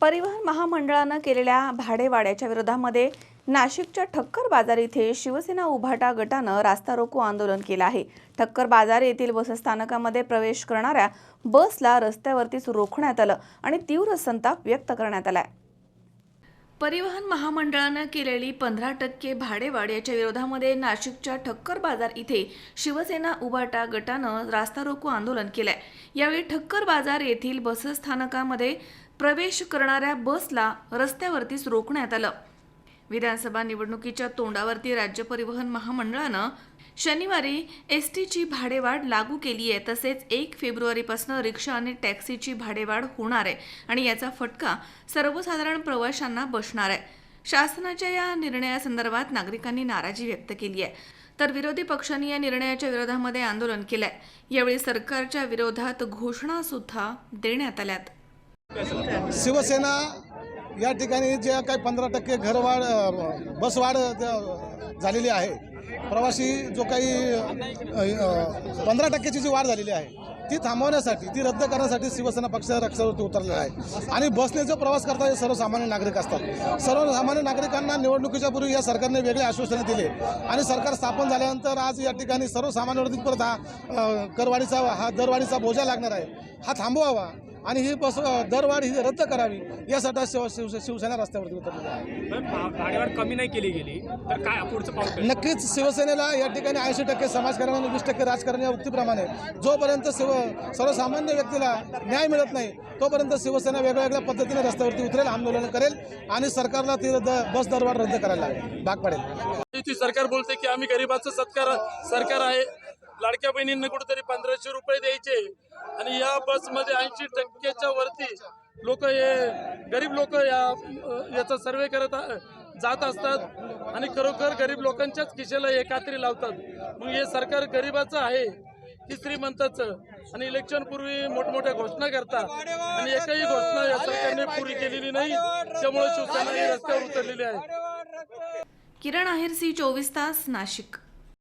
परिवहन महामंडळानं केलेल्या भाडेवाड्याच्या विरोधामध्ये नाशिकच्या ठक्कर बाजार येथे शिवसेना उभाटा गटानं रास्ता रोको आंदोलन केलं आहे. ठक्कर बाजार येथील बसस्थानकामध्ये प्रवेश करणाऱ्या बसला रस्त्यावरतीच रोखण्यात आलं आणि तीव्र संताप व्यक्त करण्यात आलाय. परिवहन महामंडळानं केलेली पंधरा टक्के भाडेवाढ याच्या विरोधामध्ये नाशिकच्या ठक्कर बाजार इथे शिवसेना उभाटा गटानं रास्ता रोको आंदोलन केलंय. यावेळी ठक्कर बाजार येथील बसस्थानकामध्ये प्रवेश करणाऱ्या बसला रस्त्यावरतीच रोखण्यात आलं. विधानसभा निवडणुकीच्या तोंडावरती राज्य परिवहन महामंडळानं शनिवारी एस टीची भाडेवाढ लागू केली आहे. तसेच एक फेब्रुवारीपासून रिक्षा आणि टॅक्सीची भाडेवाढ होणार आहे आणि याचा फटका सर्वसाधारण प्रवाशांना बसणार आहे. शासनाच्या या निर्णयासंदर्भात नागरिकांनी नाराजी व्यक्त केली आहे. तर विरोधी पक्षांनी या निर्णयाच्या विरोधामध्ये आंदोलन केलंय. यावेळी सरकारच्या विरोधात घोषणासुद्धा देण्यात आल्यात. शिवसेना या ठिकाणी जे काही पंधरा टक्के घरवाढ बसवाढ झालेली आहे. प्रवासी जो काही पंधरा टक्क्याची जी वाढ झालेली आहे ती थांबवण्यासाठी ती रद्द करण्यासाठी शिवसेना पक्ष रक्षावरती उतरलेला आहे. आणि बसने जो प्रवास करतात हे सर्वसामान्य नागरिक असतात. सर्वसामान्य नागरिकांना निवडणुकीच्या पूर्वी या सरकारने वेगळे आश्वासनं दिले. आणि सरकार स्थापन झाल्यानंतर आज या ठिकाणी सर्वसामान्यवरती परत हा करवाढीचा हा दरवाढीचा बोजा लागणार आहे. हा थांबवावा. आणि ही बस दरवाढ ही रद्द करावी यासाठी शिव शिव शिवसेना रस्त्यावरती उतरलेली आहे. कमी नाही केली गेली तर काय पुढचं? नक्कीच शिवसेनेला या ठिकाणी ऐंशी टक्के समाजकारण आणि वीस टक्के राजकारण या उक्तीप्रमाणे जोपर्यंत शिव सर्वसामान्य व्यक्तीला न्याय मिळत नाही तोपर्यंत शिवसेना वेगळ्या वेगळ्या पद्धतीने रस्त्यावरती उतरेल आंदोलन करेल आणि सरकारला ती रद्द बस दरवाढ रद्द करायला लागेल. भाग पडेल. ती सरकार बोलते की आम्ही गरीबाचं सत्कार सरकार आहे लाडक्या बहिणींना कुठेतरी पंधराशे रुपये द्यायचे. आणि या बसमध्ये ऐंशी टक्क्याच्या वरती लोक हे गरीब लोक या याचा सर्वे करत जात असतात. आणि खरोखर गरीब लोकांच्याच खिशेला हे कात्री लावतात. मग हे सरकार गरीबाचं आहे की श्रीमंताचं? आणि इलेक्शन पूर्वी मोठमोठ्या घोषणा करतात. आणि एकही घोषणा या सरकारने पुरी केलेली नाही. त्यामुळे शिवसेना ही रस्त्यावर उतरलेली आहे. किरण आहेर सी चोवीस तास नाशिक.